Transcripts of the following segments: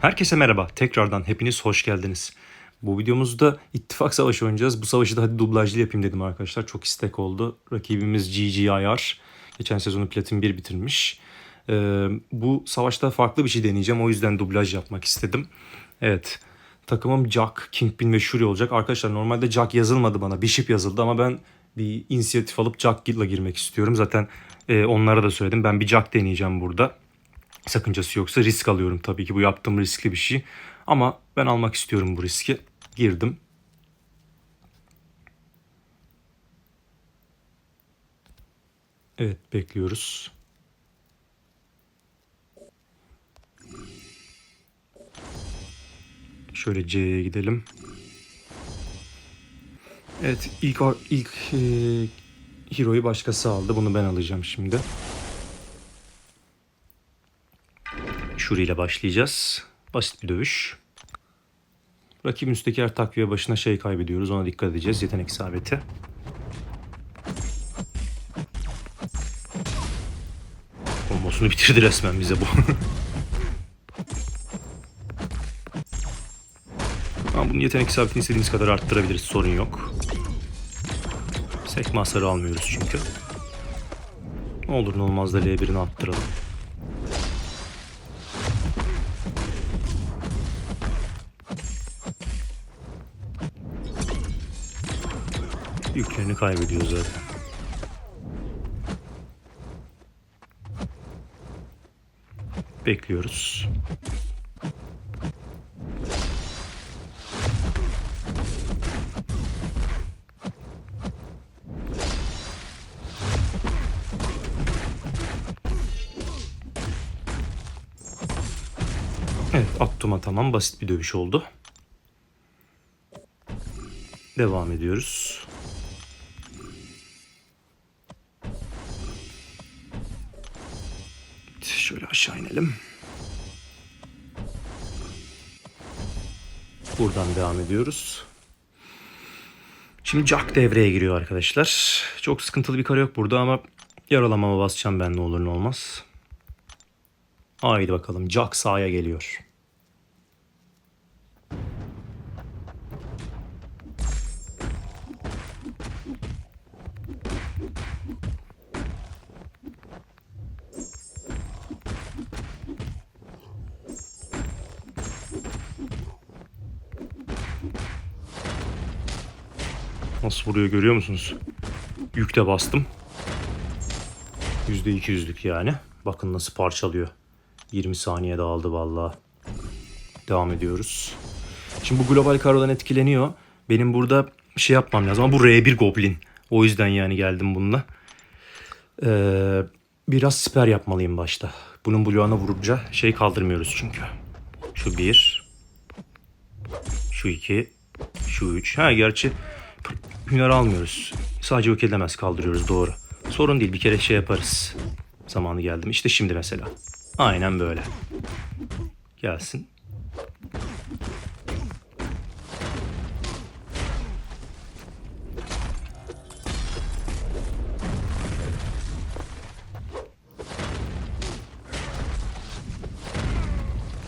Herkese merhaba. Tekrardan hepiniz hoş geldiniz. Bu videomuzda ittifak savaşı oynayacağız. Bu savaşı da hadi dublajlı yapayım dedim arkadaşlar. Çok istek oldu. Rakibimiz GGIR. Geçen sezonu Platin 1 bitirmiş. Ee, bu savaşta farklı bir şey deneyeceğim. O yüzden dublaj yapmak istedim. Evet. Takımım Jack, Kingpin ve Shuri olacak. Arkadaşlar normalde Jack yazılmadı bana. Bishop yazıldı ama ben bir inisiyatif alıp Jack'la girmek istiyorum. Zaten e, onlara da söyledim. Ben bir Jack deneyeceğim burada sakıncası yoksa risk alıyorum tabii ki bu yaptığım riskli bir şey. Ama ben almak istiyorum bu riski. Girdim. Evet bekliyoruz. Şöyle C'ye gidelim. Evet ilk ilk e, hero'yu başkası aldı. Bunu ben alacağım şimdi. Shuri ile başlayacağız. Basit bir dövüş. Rakibin üstteki her takviye başına şey kaybediyoruz. Ona dikkat edeceğiz. Yetenek isabeti. Kombosunu bitirdi resmen bize bu. bunun yetenek isabetini istediğimiz kadar arttırabiliriz. Sorun yok. Sekme hasarı almıyoruz çünkü. Ne olur ne olmaz da L1'ini arttıralım. Yüklerini kaybediyor zaten. Bekliyoruz. Tamam basit bir dövüş oldu. Devam ediyoruz. Şöyle aşağı inelim. Buradan devam ediyoruz. Şimdi Jack devreye giriyor arkadaşlar. Çok sıkıntılı bir kare yok burada ama yaralamama basacağım ben ne olur ne olmaz. Haydi bakalım Jack sahaya geliyor. Nasıl vuruyor görüyor musunuz? Yükte bastım. %200'lük yani. Bakın nasıl parçalıyor. 20 saniye dağıldı vallahi. Devam ediyoruz. Şimdi bu global karodan etkileniyor. Benim burada şey yapmam lazım ama bu R1 Goblin. O yüzden yani geldim bununla. Ee, biraz siper yapmalıyım başta. Bunun bloğuna vurunca şey kaldırmıyoruz çünkü. Şu bir. Şu iki. Şu üç. Ha gerçi hüner almıyoruz. Sadece yok edemez kaldırıyoruz doğru. Sorun değil bir kere şey yaparız. Zamanı geldi mi? İşte şimdi mesela. Aynen böyle. Gelsin.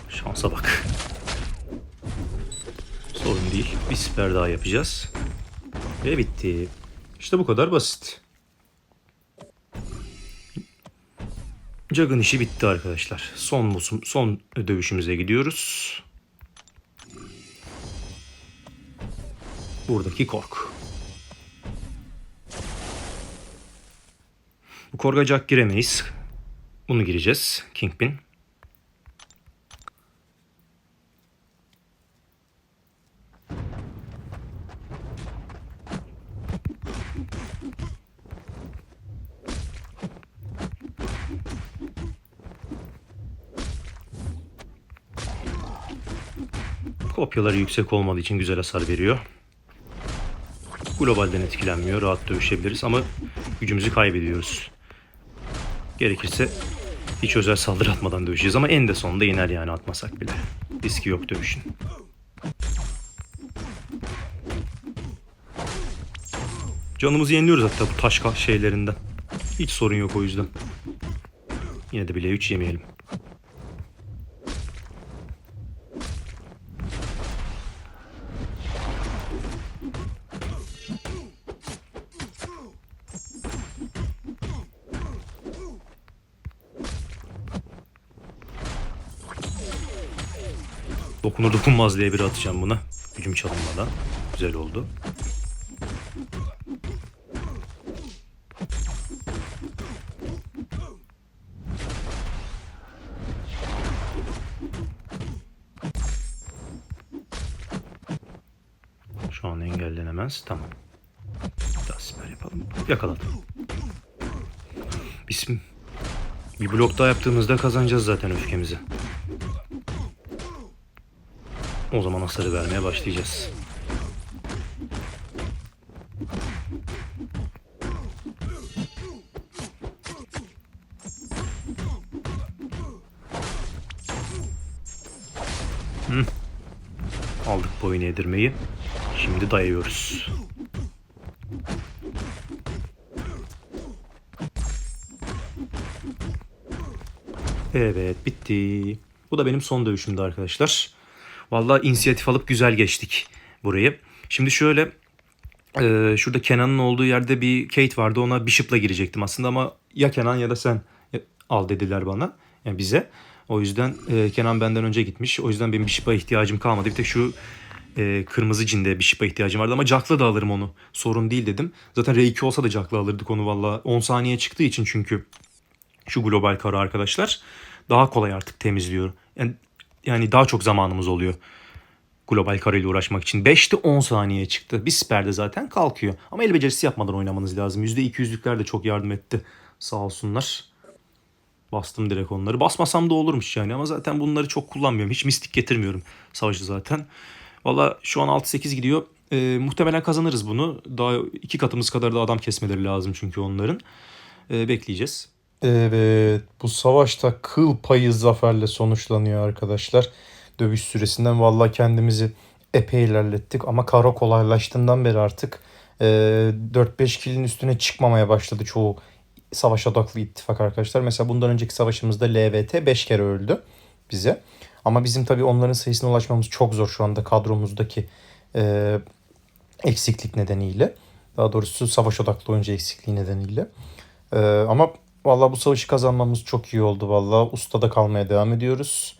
Şansa bak. Sorun değil. Bir siper daha yapacağız. Ve bitti. İşte bu kadar basit. Jug'ın işi bitti arkadaşlar. Son musum, son dövüşümüze gidiyoruz. Buradaki kork. Bu korga giremeyiz. Bunu gireceğiz. Kingpin. Kopyaları yüksek olmadığı için güzel hasar veriyor. Globalden etkilenmiyor. Rahat dövüşebiliriz ama gücümüzü kaybediyoruz. Gerekirse hiç özel saldırı atmadan dövüşeceğiz ama en de sonunda iner yani atmasak bile. Riski yok dövüşün. Canımızı yeniliyoruz hatta bu taş şeylerinden. Hiç sorun yok o yüzden. Yine de bile 3 yemeyelim. Dokunur dokunmaz diye bir atacağım buna. Gücüm çalınmadan. Güzel oldu. Şu an engellenemez. Tamam. Daha yapalım. Yakaladım. Bism. Bir blok daha yaptığımızda kazanacağız zaten öfkemizi. O zaman hasarı vermeye başlayacağız. Aldık boyun yedirmeyi. Şimdi dayıyoruz. Evet bitti. Bu da benim son dövüşümdü arkadaşlar. Vallahi inisiyatif alıp güzel geçtik burayı. Şimdi şöyle e, şurada Kenan'ın olduğu yerde bir Kate vardı. Ona Bishop'la girecektim aslında ama ya Kenan ya da sen al dediler bana. Yani bize. O yüzden e, Kenan benden önce gitmiş. O yüzden benim Bishop'a ihtiyacım kalmadı. Bir tek şu e, kırmızı cinde Bishop'a ihtiyacım vardı ama Jack'la da alırım onu. Sorun değil dedim. Zaten R2 olsa da Jack'la alırdık onu valla. 10 saniye çıktığı için çünkü şu global kara arkadaşlar daha kolay artık temizliyor. Yani, yani daha çok zamanımız oluyor global kara ile uğraşmak için. 5'te 10 saniye çıktı. Bir siperde zaten kalkıyor. Ama el becerisi yapmadan oynamanız lazım. %200'lükler de çok yardım etti. Sağ olsunlar. Bastım direkt onları. Basmasam da olurmuş yani ama zaten bunları çok kullanmıyorum. Hiç mistik getirmiyorum savaşı zaten. Valla şu an 6-8 gidiyor. Ee, muhtemelen kazanırız bunu. Daha iki katımız kadar da adam kesmeleri lazım çünkü onların. Ee, bekleyeceğiz. Evet, bu savaşta kıl payı zaferle sonuçlanıyor arkadaşlar. Dövüş süresinden vallahi kendimizi epey ilerlettik ama kara kolaylaştığından beri artık e, 4-5 kilin üstüne çıkmamaya başladı çoğu savaş odaklı ittifak arkadaşlar. Mesela bundan önceki savaşımızda LVT 5 kere öldü bize. Ama bizim tabii onların sayısına ulaşmamız çok zor şu anda kadromuzdaki e, eksiklik nedeniyle. Daha doğrusu savaş odaklı oyuncu eksikliği nedeniyle. E, ama Vallahi bu savaşı kazanmamız çok iyi oldu vallahi. Ustada kalmaya devam ediyoruz.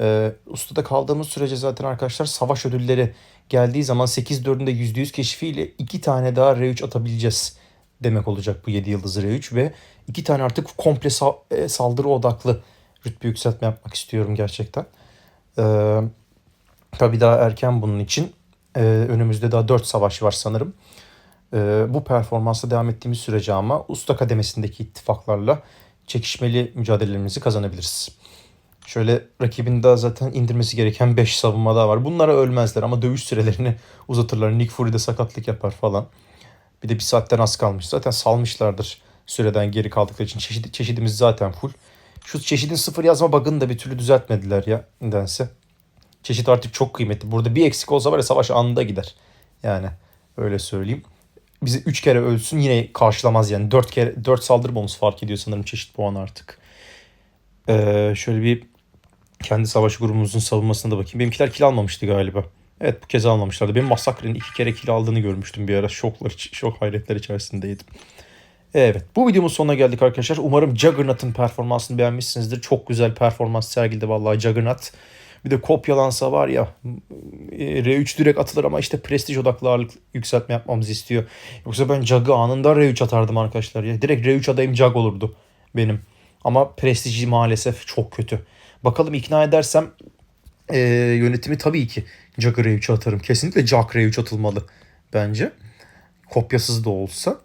Ee, ustada kaldığımız sürece zaten arkadaşlar savaş ödülleri geldiği zaman 8-4'ün %100 keşfiyle 2 tane daha R3 atabileceğiz demek olacak bu 7 yıldız R3 ve 2 tane artık komple sa- e, saldırı odaklı rütbe yükseltme yapmak istiyorum gerçekten. Ee, tabii daha erken bunun için. Ee, önümüzde daha 4 savaş var sanırım. Ee, bu performansla devam ettiğimiz sürece ama usta kademesindeki ittifaklarla çekişmeli mücadelelerimizi kazanabiliriz. Şöyle rakibin daha zaten indirmesi gereken 5 savunma daha var. Bunlara ölmezler ama dövüş sürelerini uzatırlar. Nick Fury de sakatlık yapar falan. Bir de bir saatten az kalmış. Zaten salmışlardır süreden geri kaldıkları için. Çeşit, çeşidimiz zaten full. Şu çeşidin sıfır yazma bug'ını da bir türlü düzeltmediler ya nedense. Çeşit artık çok kıymetli. Burada bir eksik olsa var ya savaş anında gider. Yani öyle söyleyeyim bizi 3 kere ölsün yine karşılamaz yani. 4 kere 4 saldırı bonusu fark ediyor sanırım çeşit puan artık. Ee, şöyle bir kendi savaş grubumuzun savunmasına da bakayım. Benimkiler kill almamıştı galiba. Evet bu kez almamışlardı. Benim Massacre'ın iki kere kill aldığını görmüştüm bir ara. Şoklar, şok hayretler içerisindeydim. Evet bu videomun sonuna geldik arkadaşlar. Umarım Juggernaut'ın performansını beğenmişsinizdir. Çok güzel performans sergiledi vallahi Juggernaut. Bir de kopyalansa var ya R3 direkt atılır ama işte prestij odaklı ağırlık yükseltme yapmamızı istiyor. Yoksa ben Jug'ı anında R3 atardım arkadaşlar ya. Direkt R3 adayım Jug olurdu benim. Ama prestiji maalesef çok kötü. Bakalım ikna edersem e, yönetimi tabii ki Jug'ı R3 atarım. Kesinlikle Jug R3 atılmalı bence. Kopyasız da olsa.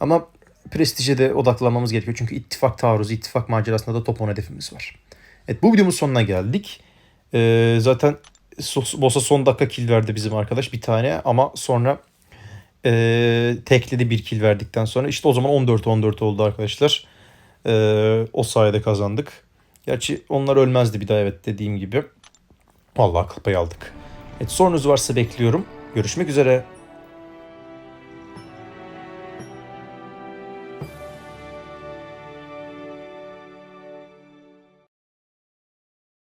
Ama prestije de odaklanmamız gerekiyor. Çünkü ittifak taarruzu, ittifak macerasında da top 10 hedefimiz var. Evet bu videomuz sonuna geldik. Ee, zaten Boss'a son dakika kill verdi bizim arkadaş bir tane ama sonra e, tekledi bir kill verdikten sonra işte o zaman 14-14 oldu arkadaşlar. Ee, o sayede kazandık. Gerçi onlar ölmezdi bir daha evet dediğim gibi. Vallahi kıl payı aldık. Evet sorunuz varsa bekliyorum. Görüşmek üzere.